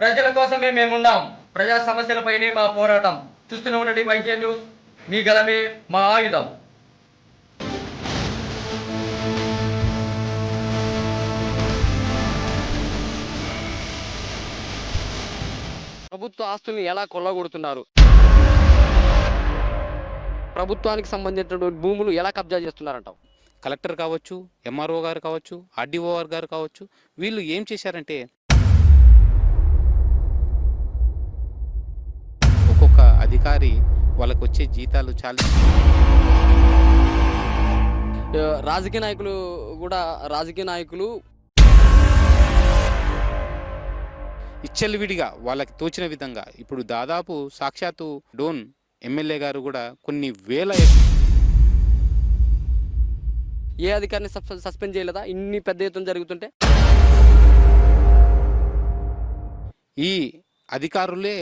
ప్రజల కోసమే మేమున్నాం. ప్రజా సమస్యలపైనే మా పోరాటం. చూస్తూనే ఉండండి వైద్య న్యూస్ మీ గలమే మా ఆయుధం. ప్రభుత్వ ఆస్తుల్ని ఎలా కొల్లగొడుతున్నారు? ప్రభుత్వానికి సంబంధించినటువంటి భూములు ఎలా కబ్జా చేస్తున్నారంటావు? కలెక్టర్ కావచ్చు ఎంఆర్ఓ గారు కావచ్చు ఆర్డీఓ గారు కావచ్చు వీళ్ళు ఏం చేశారంటే అధికారి వాళ్ళకు వచ్చే జీతాలు చాలా. రాజకీయ నాయకులు కూడా రాజకీయ నాయకులు. ఇచ్చలవిడిగా వాళ్ళకి తోచిన విధంగా ఇప్పుడు దాదాపు సాక్షాత్తు డోన్ ఎమ్మెల్యే గారు కూడా కొన్ని వేల ఏ అధికారిని సస్పె- సస్పెండ్ చేయలేదా? ఇన్ని పెద్ద ఎత్తున జరుగుతుంటే? ఈ అధికారులే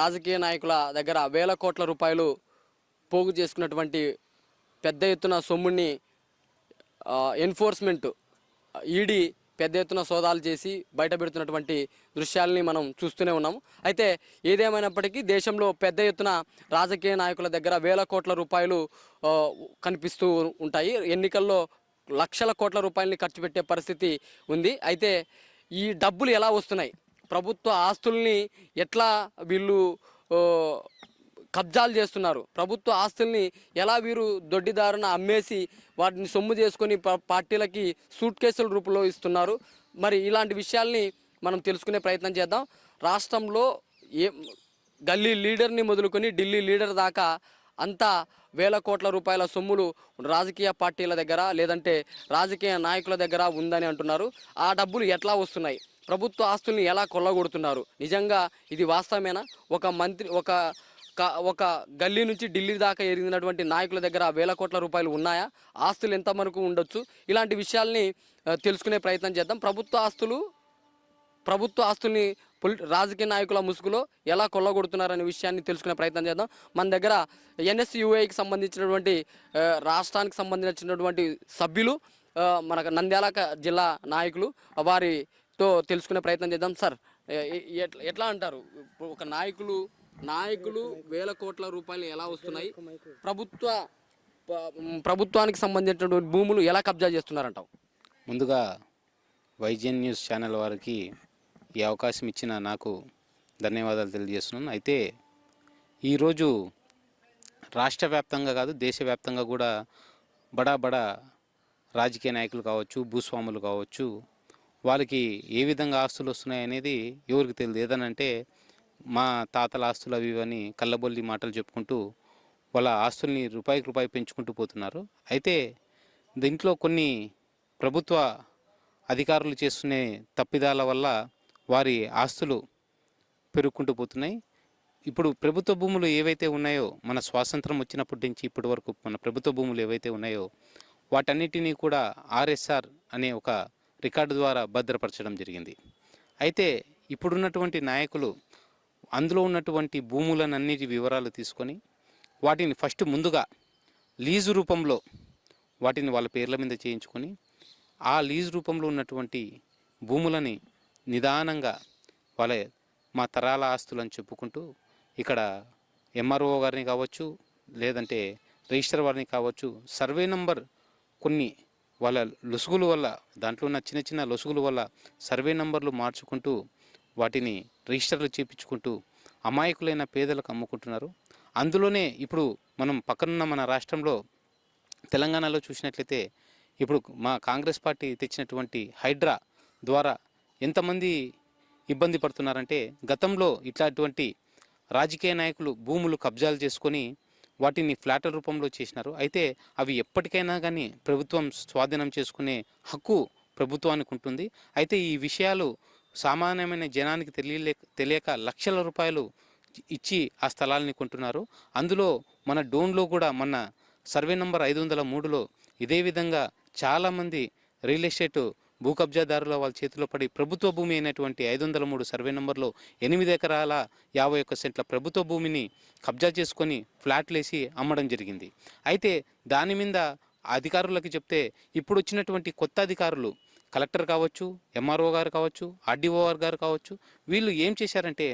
రాజకీయ నాయకుల దగ్గర వేల కోట్ల రూపాయలు పోగు చేసుకున్నటువంటి పెద్ద ఎత్తున సొమ్ముని ఎన్ఫోర్స్మెంట్ ఈడీ పెద్ద ఎత్తున సోదాలు చేసి బయటపెడుతున్నటువంటి దృశ్యాలని మనం చూస్తూనే ఉన్నాం అయితే ఏదేమైనప్పటికీ దేశంలో పెద్ద ఎత్తున రాజకీయ నాయకుల దగ్గర వేల కోట్ల రూపాయలు కనిపిస్తూ ఉంటాయి. ఎన్నికల్లో లక్షల కోట్ల రూపాయలని ఖర్చు పెట్టే పరిస్థితి ఉంది. అయితే ఈ డబ్బులు ఎలా వస్తున్నాయి? ప్రభుత్వ ఆస్తుల్ని ఎట్లా వీళ్ళు కబ్జాలు చేస్తున్నారు? ప్రభుత్వ ఆస్తుల్ని ఎలా వీరు దొడ్డిదారున అమ్మేసి వాటిని సొమ్ము చేసుకొని పార్టీలకి సూట్ కేసుల రూపంలో ఇస్తున్నారు? మరి ఇలాంటి విషయాల్ని మనం తెలుసుకునే ప్రయత్నం చేద్దాం. రాష్ట్రంలో ఏ గల్లీ లీడర్ని మొదలుకొని ఢిల్లీ లీడర్ దాకా అంతా వేల కోట్ల రూపాయల సొమ్ములు రాజకీయ పార్టీల దగ్గర లేదంటే రాజకీయ నాయకుల దగ్గర ఉందని అంటున్నారు. ఆ డబ్బులు ఎట్లా వస్తున్నాయి? ప్రభుత్వ ఆస్తుల్ని ఎలా కొల్లగొడుతున్నారు? నిజంగా ఇది వాస్తవమేనా? ఒక మంత్రి ఒక ఒక గల్లీ నుంచి ఢిల్లీ దాకా ఎరిగినటువంటి నాయకుల దగ్గర వేల కోట్ల రూపాయలు ఉన్నాయా? ఆస్తులు ఎంత మనకు ఉండొచ్చు? ఇలాంటి విషయాల్ని తెలుసుకునే ప్రయత్నం చేద్దాం. ప్రభుత్వ ఆస్తులు ప్రభుత్వ ఆస్తుల్ని పొలి రాజకీయ నాయకుల ముసుగులో ఎలా కొల్లగొడుతున్నారనే విషయాన్ని తెలుసుకునే ప్రయత్నం చేద్దాం. మన దగ్గర ఎన్ఎస్యుఐకి సంబంధించినటువంటి రాష్ట్రానికి సంబంధించినటువంటి సభ్యులు మనకు నంద్యాల జిల్లా నాయకులు వారి తో తెలుసుకునే ప్రయత్నం చేద్దాం. సార్ ఎట్లా ఎట్లా అంటారు? ఒక నాయకులు నాయకులు వేల కోట్ల రూపాయలు ఎలా వస్తున్నాయి? ప్రభుత్వ ప్రభుత్వానికి సంబంధించినటువంటి భూములు ఎలా కబ్జా చేస్తున్నారంటావు? ముందుగా వైజన్ న్యూస్ ఛానల్ వారికి ఈ అవకాశం ఇచ్చిన నాకు ధన్యవాదాలు తెలియజేస్తున్నాను. అయితే ఈరోజు రాష్ట్ర వ్యాప్తంగా కాదు దేశవ్యాప్తంగా కూడా బడా బడా రాజకీయ నాయకులు కావచ్చు భూస్వాములు కావచ్చు వాళ్ళకి ఏ విధంగా ఆస్తులు వస్తున్నాయి అనేది ఎవరికి తెలియదు. ఏదనంటే మా తాతల ఆస్తులు అవి ఇవని కళ్ళబొల్లి మాటలు చెప్పుకుంటూ వాళ్ళ ఆస్తుల్ని రూపాయికి రూపాయి పెంచుకుంటూ పోతున్నారు. అయితే దీంట్లో కొన్ని ప్రభుత్వ అధికారులు చేస్తున్న తప్పిదాల వల్ల వారి ఆస్తులు పెరుగుకుంటూ పోతున్నాయి. ఇప్పుడు ప్రభుత్వ భూములు ఏవైతే ఉన్నాయో మన స్వాతంత్రం వచ్చినప్పటి నుంచి ఇప్పటి వరకు మన ప్రభుత్వ భూములు ఏవైతే ఉన్నాయో వాటన్నిటినీ కూడా ఆర్ఎస్ఆర్ అనే ఒక రికార్డు ద్వారా భద్రపరచడం జరిగింది. అయితే ఇప్పుడున్నటువంటి నాయకులు అందులో ఉన్నటువంటి భూములనన్నిటి వివరాలు తీసుకొని వాటిని ఫస్ట్ ముందుగా లీజు రూపంలో వాటిని వాళ్ళ పేర్ల మీద చేయించుకొని ఆ లీజు రూపంలో ఉన్నటువంటి భూములని నిదానంగా వాళ్ళ మా తరాల ఆస్తులని చెప్పుకుంటూ ఇక్కడ ఎంఆర్ఓ గారిని కావచ్చు లేదంటే రిజిస్టర్ వారిని కావచ్చు సర్వే నంబర్ కొన్ని వాళ్ళ లొసుగుల వల్ల దాంట్లో ఉన్న చిన్న చిన్న లొసుగుల వల్ల సర్వే నంబర్లు మార్చుకుంటూ వాటిని రిజిస్టర్లు చేపించుకుంటూ అమాయకులైన పేదలకు అమ్ముకుంటున్నారు. అందులోనే ఇప్పుడు మనం పక్కనున్న మన రాష్ట్రంలో తెలంగాణలో చూసినట్లయితే ఇప్పుడు మా కాంగ్రెస్ పార్టీ తెచ్చినటువంటి హైడ్రా ద్వారా ఎంతమంది ఇబ్బంది పడుతున్నారంటే గతంలో ఇట్లాంటి రాజకీయ నాయకులు భూములు కబ్జాలు చేసుకొని వాటిని ఫ్లాట్ల రూపంలో చేసినారు. అయితే అవి ఎప్పటికైనా కానీ ప్రభుత్వం స్వాధీనం చేసుకునే హక్కు ప్రభుత్వానికి ఉంటుంది. అయితే ఈ విషయాలు సామాన్యమైన జనానికి తెలియలే తెలియక లక్షల రూపాయలు ఇచ్చి ఆ స్థలాలని కొంటున్నారు. అందులో మన డోన్లో కూడా మన సర్వే నంబర్ ఐదు వందల మూడులో ఇదే విధంగా చాలామంది రియల్ ఎస్టేట్ భూ కబ్జాదారుల వాళ్ళ చేతిలో పడి ప్రభుత్వ భూమి అయినటువంటి ఐదు వందల మూడు సర్వే నెంబర్లో ఎనిమిది ఎకరాల యాభై ఒక్క సెంట్ల ప్రభుత్వ భూమిని కబ్జా చేసుకొని ఫ్లాట్లేసి అమ్మడం జరిగింది. అయితే దాని మీద అధికారులకు చెప్తే ఇప్పుడు వచ్చినటువంటి కొత్త అధికారులు కలెక్టర్ కావచ్చు ఎంఆర్ఓ గారు కావచ్చు ఆర్డిఓఆర్ గారు కావచ్చు వీళ్ళు ఏం చేశారంటే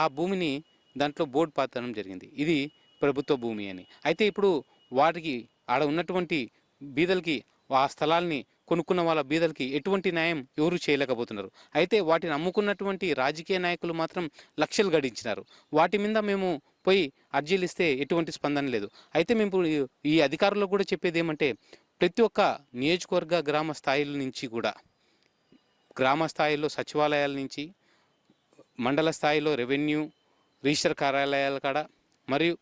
ఆ భూమిని దాంట్లో బోర్డు పాతడం జరిగింది. ఇది ప్రభుత్వ భూమి అని. అయితే ఇప్పుడు వాటికి ఆడ ఉన్నటువంటి బీదలకి ఆ స్థలాల్ని కొనుక్కున్న వాళ్ళ బీదలకి ఎటువంటి న్యాయం ఎవరు చేయలేకపోతున్నారు. అయితే వాటిని అమ్ముకున్నటువంటి రాజకీయ నాయకులు మాత్రం లక్షలు గడించినారు. వాటి మీద మేము పోయి అర్జీలు ఇస్తే ఎటువంటి స్పందన లేదు. అయితే మేము ఈ- ఈ అధికారులకు కూడా చెప్పేది ఏమంటే ప్రతి ఒక్క నియోజకవర్గ గ్రామ స్థాయిల నుంచి కూడా గ్రామ స్థాయిలో సచివాలయాల నుంచి మండల స్థాయిలో రెవెన్యూ రిజిస్టర్ కార్యాలయాల కాడ మరియు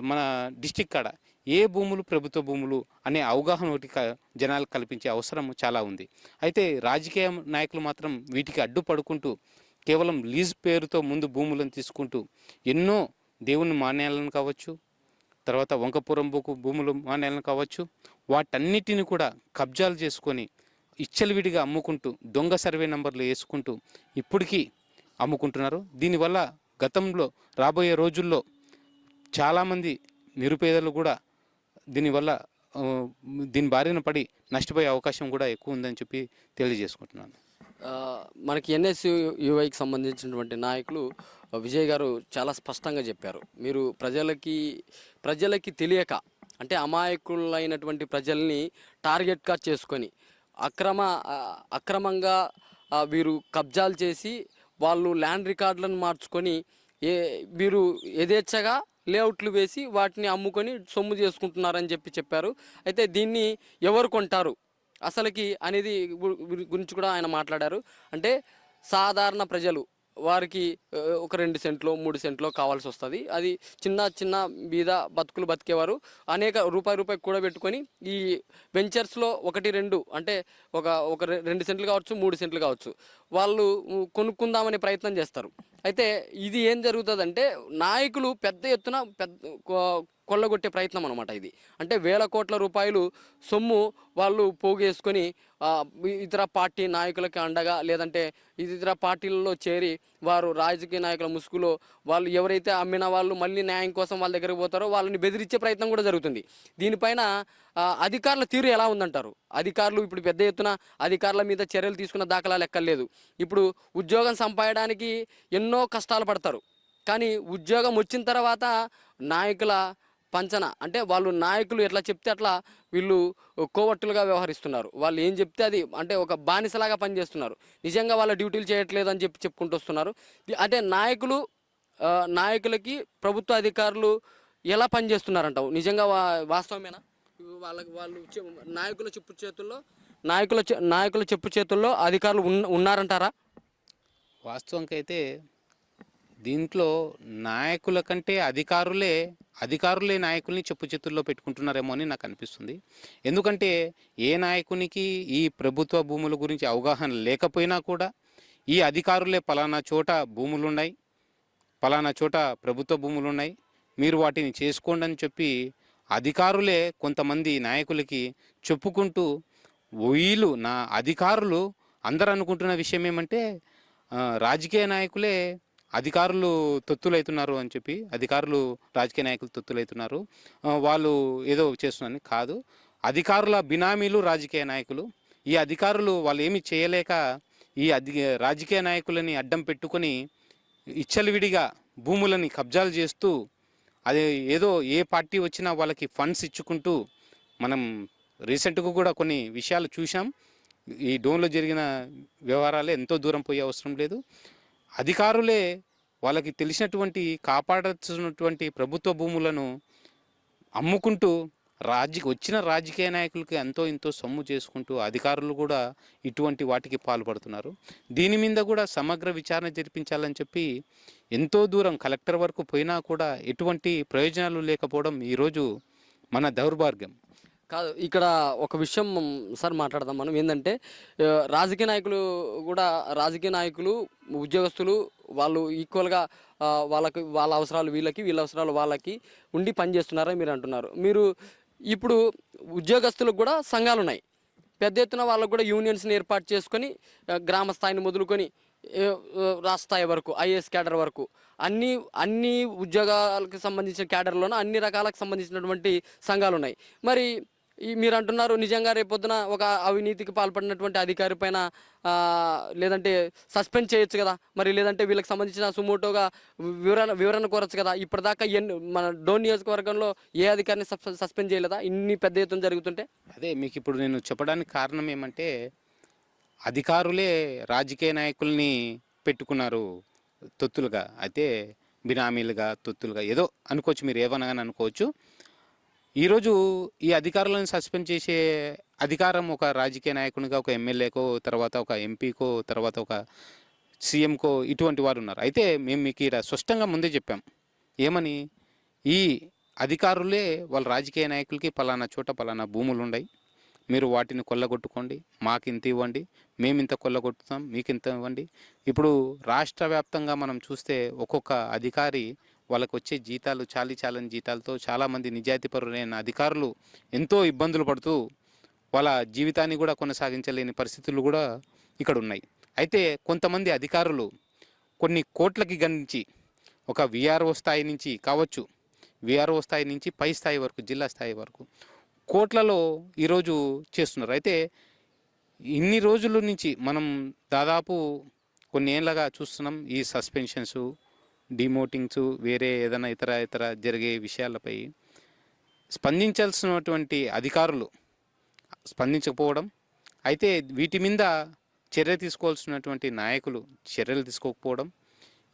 మన డిస్టిక్ కాడ ఏ భూములు ప్రభుత్వ భూములు అనే అవగాహన ఒకటి క- జనాలకు కల్పించే అవసరం చాలా ఉంది. అయితే రాజకీయ నాయకులు మాత్రం వీటికి అడ్డుపడుకుంటూ కేవలం లీజ్ పేరుతో ముందు భూములను తీసుకుంటూ ఎన్నో దేవుని మాన్యాలను కావచ్చు తర్వాత వంకపురం భూకు భూములు మాన్యాలను కావచ్చు వాటన్నిటిని కూడా కబ్జాలు చేసుకొని ఇచ్చలవిడిగా అమ్ముకుంటూ దొంగ సర్వే నంబర్లు వేసుకుంటూ ఇప్పటికీ అమ్ముకుంటున్నారు. దీనివల్ల గతంలో రాబోయే రోజుల్లో చాలామంది నిరుపేదలు కూడా దీనివల్ల దీని బారిన పడి నష్టపోయే అవకాశం కూడా ఎక్కువ ఉందని చెప్పి తెలియజేసుకుంటున్నాను. మనకి ఎన్ఎస్ యువైకి సంబంధించినటువంటి నాయకులు విజయ్ గారు చాలా స్పష్టంగా చెప్పారు. మీరు ప్రజలకి ప్రజలకి తెలియక అంటే అమాయకులైనటువంటి ప్రజల్ని టార్గెట్గా చేసుకొని అక్రమ అక్రమంగా వీరు కబ్జాలు చేసి వాళ్ళు ల్యాండ్ రికార్డులను మార్చుకొని ఏ వీరు యథేచ్ఛగా లేఅవుట్లు వేసి వాటిని అమ్ముకొని సొమ్ము చేసుకుంటున్నారని చెప్పి చెప్పారు. అయితే దీన్ని ఎవరు కొంటారు? అసలుకి అనేది గురించి కూడా ఆయన మాట్లాడారు. అంటే సాధారణ ప్రజలు వారికి ఒక రెండు సెంట్లో మూడు సెంట్లో కావాల్సి వస్తుంది. అది చిన్న చిన్న బీద బతుకులు బతికేవారు. అనేక రూపాయి రూపాయి కూడబెట్టుకొని ఈ వెంచర్స్లో ఒకటి రెండు అంటే ఒక ఒక రెండు సెంట్లు కావచ్చు మూడు సెంట్లు కావచ్చు. వాళ్ళు కొనుక్కుందామనే ప్రయత్నం చేస్తారు. అయితే ఇది ఏం జరుగుతుందంటే నాయకులు పెద్ద ఎత్తున పెద్ద కొల్లగొట్టే ప్రయత్నం అనమాట ఇది. అంటే వేల కోట్ల రూపాయలు సొమ్ము వాళ్ళు పోగేసుకొని ఇతర పార్టీ నాయకులకి అండగా లేదంటే ఇతర పార్టీలలో చేరి వారు రాజకీయ నాయకుల ముసుగులో వాళ్ళు ఎవరైతే అమ్మిన వాళ్ళు మళ్ళీ న్యాయం కోసం వాళ్ళ దగ్గరికి పోతారో వాళ్ళని బెదిరించే ప్రయత్నం కూడా జరుగుతుంది. దీనిపైన అధికారుల తీరు ఎలా ఉందంటారు? అధికారులు ఇప్పుడు పెద్ద ఎత్తున అధికారుల మీద చర్యలు తీసుకున్న దాఖలా లెక్కలేదు. ఇప్పుడు ఉద్యోగం సంపాదడానికి ఎన్నో కష్టాలు పడతారు. కానీ ఉద్యోగం వచ్చిన తర్వాత నాయకుల పంచన. అంటే వాళ్ళు నాయకులు ఎట్లా చెప్తే అట్లా వీళ్ళు కోవట్టులుగా వ్యవహరిస్తున్నారు. వాళ్ళు ఏం చెప్తే అది అంటే ఒక బానిసలాగా పనిచేస్తున్నారు. నిజంగా వాళ్ళ డ్యూటీలు చేయట్లేదు అని చెప్పి చెప్పుకుంటూ వస్తున్నారు. అంటే నాయకులు నాయకులకి ప్రభుత్వ అధికారులు ఎలా పనిచేస్తున్నారంటావు నిజంగా వా- వాస్తవమేనా? వాళ్ళకి వాళ్ళు నాయకుల చెప్పు చేతుల్లో నాయకుల నాయకుల చెప్పు చేతుల్లో అధికారులు ఉన్నారంటారా? వాస్తవంకైతే అయితే దీంట్లో నాయకుల కంటే అధికారులే అధికారులే నాయకుల్ని చెప్పు చేతుల్లో పెట్టుకుంటున్నారేమో అని నాకు అనిపిస్తుంది. ఎందుకంటే ఏ నాయకునికి ఈ ప్రభుత్వ భూముల గురించి అవగాహన లేకపోయినా కూడా ఈ అధికారులే పలానా చోట భూములున్నాయి పలానా చోట ప్రభుత్వ భూములు ఉన్నాయి మీరు వాటిని చేసుకోండి అని చెప్పి అధికారులే కొంతమంది నాయకులకి చెప్పుకుంటూ వీళ్ళు నా అధికారులు అందరు అనుకుంటున్న విషయం ఏమంటే రాజకీయ నాయకులే అధికారులు తొత్తులైతున్నారు అని చెప్పి అధికారులు రాజకీయ నాయకులు తొత్తులైతున్నారు. వాళ్ళు ఏదో చేస్తున్నారని కాదు. అధికారుల బినామీలు రాజకీయ నాయకులు. ఈ అధికారులు వాళ్ళు ఏమి చేయలేక ఈ అధి రాజకీయ నాయకులని అడ్డం పెట్టుకొని ఇచ్చలవిడిగా భూములని కబ్జాలు చేస్తూ అదే ఏదో ఏ పార్టీ వచ్చినా వాళ్ళకి ఫండ్స్ ఇచ్చుకుంటూ మనం రీసెంట్గా కూడా కొన్ని విషయాలు చూసాం ఈ డోన్లో జరిగిన వ్యవహారాలు ఎంతో దూరం పోయే అవసరం లేదు. అధికారులే వాళ్ళకి తెలిసినటువంటి కాపాడాల్సినటువంటి ప్రభుత్వ భూములను అమ్ముకుంటూ రాజకీయ వచ్చిన రాజకీయ నాయకులకి ఎంతో ఇంతో సొమ్ము చేసుకుంటూ అధికారులు కూడా ఇటువంటి వాటికి పాల్పడుతున్నారు. దీని మీద కూడా సమగ్ర విచారణ జరిపించాలని చెప్పి ఎంతో దూరం కలెక్టర్ వరకు పోయినా కూడా ఎటువంటి ప్రయోజనాలు లేకపోవడం ఈరోజు మన దౌర్భాగ్యం. కాదు ఇక్కడ ఒక విషయం సార్ మాట్లాడదాం మనం. ఏంటంటే రాజకీయ నాయకులు కూడా రాజకీయ నాయకులు ఉద్యోగస్తులు వాళ్ళు ఈక్వల్గా వాళ్ళకి వాళ్ళ అవసరాలు వీళ్ళకి వీళ్ళ అవసరాలు వాళ్ళకి ఉండి పనిచేస్తున్నారని మీరు అంటున్నారు. మీరు ఇప్పుడు ఉద్యోగస్తులకు కూడా సంఘాలు ఉన్నాయి. పెద్ద ఎత్తున వాళ్ళకు కూడా యూనియన్స్ని ఏర్పాటు చేసుకొని గ్రామ స్థాయిని మొదలుకొని రాష్ట్ర స్థాయి వరకు ఐఏఎస్ క్యాడర్ వరకు అన్ని అన్ని ఉద్యోగాలకు సంబంధించిన క్యాడర్లోనూ అన్ని రకాలకు సంబంధించినటువంటి సంఘాలు ఉన్నాయి. మరి ఈ మీరు అంటున్నారు నిజంగా రేపొద్దున ఒక అవినీతికి పాల్పడినటువంటి అధికారి పైన లేదంటే సస్పెండ్ చేయొచ్చు కదా? మరి లేదంటే వీళ్ళకి సంబంధించిన సుమోటోగా వివరణ వివరణ కోరచ్చు కదా? ఇప్పటిదాకా ఎన్ని మన డోన్ నియోజకవర్గంలో ఏ అధికారిని సస్పె- సస్పెండ్ చేయలేదా? ఇన్ని పెద్ద ఎత్తున జరుగుతుంటే? అదే మీకు ఇప్పుడు నేను చెప్పడానికి కారణం ఏమంటే అధికారులే రాజకీయ నాయకుల్ని పెట్టుకున్నారు తొత్తులుగా. అయితే బినామీలుగా తొత్తులుగా ఏదో అనుకోవచ్చు మీరు ఏమనగానే అనుకోవచ్చు. ఈరోజు ఈ అధికారులను సస్పెండ్ చేసే అధికారం ఒక రాజకీయ నాయకునిగా ఒక ఎమ్మెల్యేకో తర్వాత ఒక ఎంపీకో తర్వాత ఒక సీఎంకో ఇటువంటి వారు ఉన్నారు. అయితే మేము మీకు ఇక్కడ స్పష్టంగా ముందే చెప్పాం. ఏమని? ఈ అధికారులే వాళ్ళ రాజకీయ నాయకులకి పలానా చోట పలానా భూములు ఉన్నాయి మీరు వాటిని కొల్లగొట్టుకోండి. మాకు ఇంత ఇవ్వండి. మేము ఇంత కొల్లగొట్టుతాం. మీకు ఇంత ఇవ్వండి. ఇప్పుడు రాష్ట్ర వ్యాప్తంగా మనం చూస్తే ఒక్కొక్క అధికారి వాళ్ళకు వచ్చే జీతాలు చాలీ చాలని జీతాలతో చాలామంది నిజాయితీపరులైన అధికారులు ఎంతో ఇబ్బందులు పడుతూ వాళ్ళ జీవితాన్ని కూడా కొనసాగించలేని పరిస్థితులు కూడా ఇక్కడ ఉన్నాయి అయితే కొంతమంది అధికారులు కొన్ని కోట్లకి గణించి ఒక విఆర్ఓ స్థాయి నుంచి కావచ్చు విఆర్ఓ స్థాయి నుంచి పై స్థాయి వరకు జిల్లా స్థాయి వరకు కోట్లలో ఈరోజు చేస్తున్నారు. అయితే ఇన్ని రోజుల నుంచి మనం దాదాపు కొన్ని ఏళ్ళగా చూస్తున్నాం ఈ సస్పెన్షన్స్ డిమోటింగ్స్ వేరే ఏదైనా ఇతర ఇతర జరిగే విషయాలపై స్పందించాల్సినటువంటి అధికారులు స్పందించకపోవడం అయితే వీటి మీద చర్య తీసుకోవాల్సినటువంటి నాయకులు చర్యలు తీసుకోకపోవడం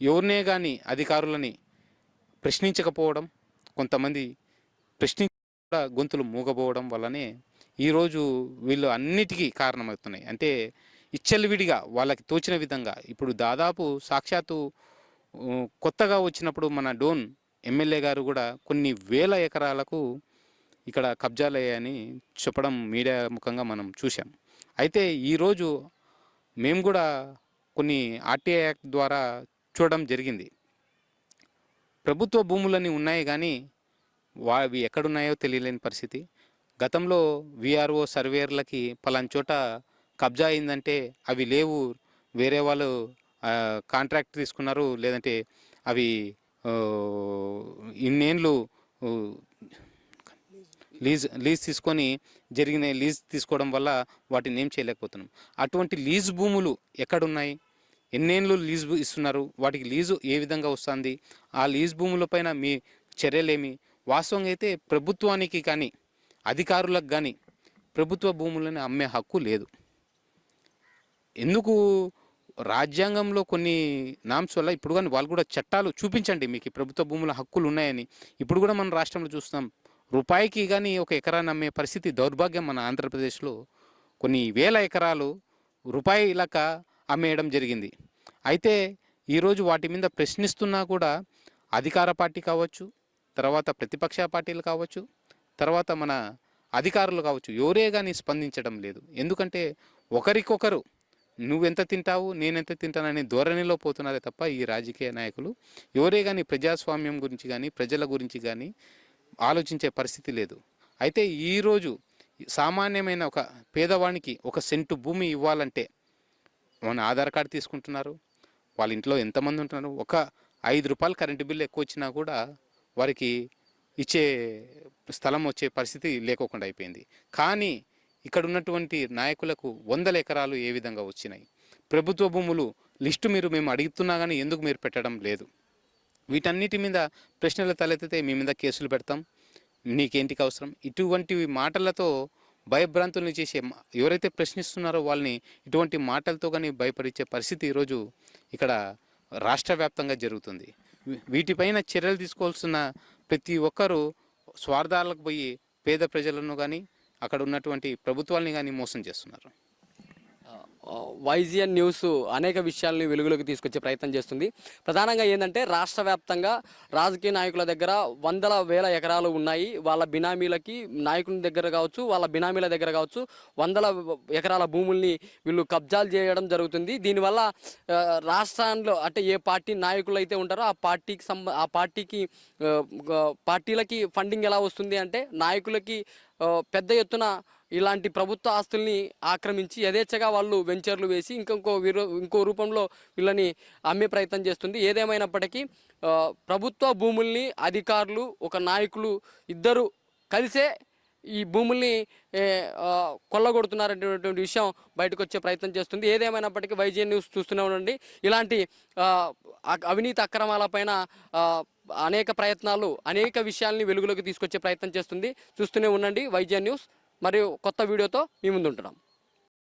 ఎవరినే కానీ అధికారులని ప్రశ్నించకపోవడం కొంతమంది ప్రశ్నించ కూడా గొంతులు మూగపోవడం వల్లనే ఈరోజు వీళ్ళు అన్నిటికీ కారణమవుతున్నాయి. అంటే ఇచ్చలవిడిగా వాళ్ళకి తోచిన విధంగా ఇప్పుడు దాదాపు సాక్షాత్తు కొత్తగా వచ్చినప్పుడు మన డోన్ ఎమ్మెల్యే గారు కూడా కొన్ని వేల ఎకరాలకు ఇక్కడ కబ్జాలయ్యాయని చెప్పడం మీడియా ముఖంగా మనం చూసాం అయితే ఈరోజు మేము కూడా కొన్ని ఆర్టీఐ యాక్ట్ ద్వారా చూడడం జరిగింది. ప్రభుత్వ భూములని ఉన్నాయి కానీ వా అవి ఎక్కడున్నాయో తెలియలేని పరిస్థితి. గతంలో విఆర్ఓ సర్వేయర్లకి పలాన్ చోట కబ్జా అయిందంటే అవి లేవు. వేరే వాళ్ళు కాంట్రాక్ట్ తీసుకున్నారు. లేదంటే అవి ఇన్నేళ్ళు లీజ్ లీజ్ తీసుకొని జరిగిన లీజ్ తీసుకోవడం వల్ల వాటిని ఏం చేయలేకపోతున్నాం. అటువంటి లీజ్ భూములు ఎక్కడున్నాయి? ఎన్నేళ్ళు లీజ్ ఇస్తున్నారు? వాటికి లీజు ఏ విధంగా వస్తుంది? ఆ లీజ్ భూములపైన మీ చర్యలేమి? వాస్తవంగా అయితే ప్రభుత్వానికి కానీ అధికారులకు కానీ ప్రభుత్వ భూములను అమ్మే హక్కు లేదు. ఎందుకు రాజ్యాంగంలో కొన్ని నామ్స్ వల్ల ఇప్పుడు కానీ వాళ్ళు కూడా చట్టాలు చూపించండి మీకు ప్రభుత్వ భూముల హక్కులు ఉన్నాయని. ఇప్పుడు కూడా మన రాష్ట్రంలో చూస్తాం రూపాయికి కానీ ఒక ఎకరాన్ని అమ్మే పరిస్థితి దౌర్భాగ్యం మన ఆంధ్రప్రదేశ్లో. కొన్ని వేల ఎకరాలు రూపాయి ఇలాక అమ్మేయడం జరిగింది. అయితే ఈరోజు వాటి మీద ప్రశ్నిస్తున్నా కూడా అధికార పార్టీ కావచ్చు తర్వాత ప్రతిపక్ష పార్టీలు కావచ్చు తర్వాత మన అధికారులు కావచ్చు ఎవరే కానీ స్పందించడం లేదు. ఎందుకంటే ఒకరికొకరు నువ్వెంత తింటావు నేనెంత తింటాననే ధోరణిలో పోతున్నారే తప్ప ఈ రాజకీయ నాయకులు ఎవరే కానీ ప్రజాస్వామ్యం గురించి కానీ ప్రజల గురించి కానీ ఆలోచించే పరిస్థితి లేదు. అయితే ఈరోజు సామాన్యమైన ఒక పేదవానికి ఒక సెంటు భూమి ఇవ్వాలంటే మన ఆధార్ కార్డు తీసుకుంటున్నారు. వాళ్ళ ఇంట్లో ఎంతమంది ఉంటున్నారు? ఒక ఐదు రూపాయలు కరెంటు బిల్లు ఎక్కువ వచ్చినా కూడా వారికి ఇచ్చే స్థలం వచ్చే పరిస్థితి లేకోకుండా అయిపోయింది. కానీ ఇక్కడ ఉన్నటువంటి నాయకులకు వందల ఎకరాలు ఏ విధంగా వచ్చినాయి? ప్రభుత్వ భూములు లిస్టు మీరు మేము అడుగుతున్నా కానీ ఎందుకు మీరు పెట్టడం లేదు? వీటన్నిటి మీద ప్రశ్నలు తలెత్తితే మీ మీద కేసులు పెడతాం. నీకేంటికి అవసరం? ఇటువంటి మాటలతో భయభ్రాంతుల్ని చేసే ఎవరైతే ప్రశ్నిస్తున్నారో వాళ్ళని ఇటువంటి మాటలతో కానీ భయపడించే పరిస్థితి ఈరోజు ఇక్కడ రాష్ట్ర వ్యాప్తంగా జరుగుతుంది. వీటిపైన చర్యలు తీసుకోవాల్సిన ప్రతి ఒక్కరూ స్వార్థాలకు పోయి పేద ప్రజలను కానీ అక్కడ ఉన్నటువంటి ప్రభుత్వాల్ని కానీ మోసం చేస్తున్నారు. వైజిఎన్ న్యూస్ అనేక విషయాల్ని వెలుగులోకి తీసుకొచ్చే ప్రయత్నం చేస్తుంది. ప్రధానంగా ఏంటంటే రాష్ట్ర వ్యాప్తంగా రాజకీయ నాయకుల దగ్గర వందల వేల ఎకరాలు ఉన్నాయి. వాళ్ళ బినామీలకి నాయకుని దగ్గర కావచ్చు వాళ్ళ బినామీల దగ్గర కావచ్చు వందల ఎకరాల భూముల్ని వీళ్ళు కబ్జాలు చేయడం జరుగుతుంది. దీనివల్ల రాష్ట్రాల్లో అంటే ఏ పార్టీ నాయకులు అయితే ఉంటారో ఆ పార్టీకి సంబ ఆ పార్టీకి పార్టీలకి ఫండింగ్ ఎలా వస్తుంది అంటే నాయకులకి పెద్ద ఎత్తున ఇలాంటి ప్రభుత్వ ఆస్తుల్ని ఆక్రమించి యథేచ్ఛగా వాళ్ళు వెంచర్లు వేసి ఇంకొక ఇంకో రూపంలో వీళ్ళని అమ్మే ప్రయత్నం చేస్తుంది. ఏదేమైనప్పటికీ ప్రభుత్వ భూముల్ని అధికారులు ఒక నాయకులు ఇద్దరు కలిసే ఈ భూముల్ని కొల్లగొడుతున్నారనేటువంటి విషయం బయటకు వచ్చే ప్రయత్నం చేస్తుంది. ఏదేమైనప్పటికీ వైజీఎన్ న్యూస్ చూస్తూనే ఉండండి. ఇలాంటి అవినీతి అక్రమాలపైన అనేక ప్రయత్నాలు అనేక విషయాల్ని వెలుగులోకి తీసుకొచ్చే ప్రయత్నం చేస్తుంది. చూస్తూనే ఉండండి వైజీఎన్ న్యూస్. మరియు కొత్త వీడియోతో మీ ముందు ఉంటున్నాం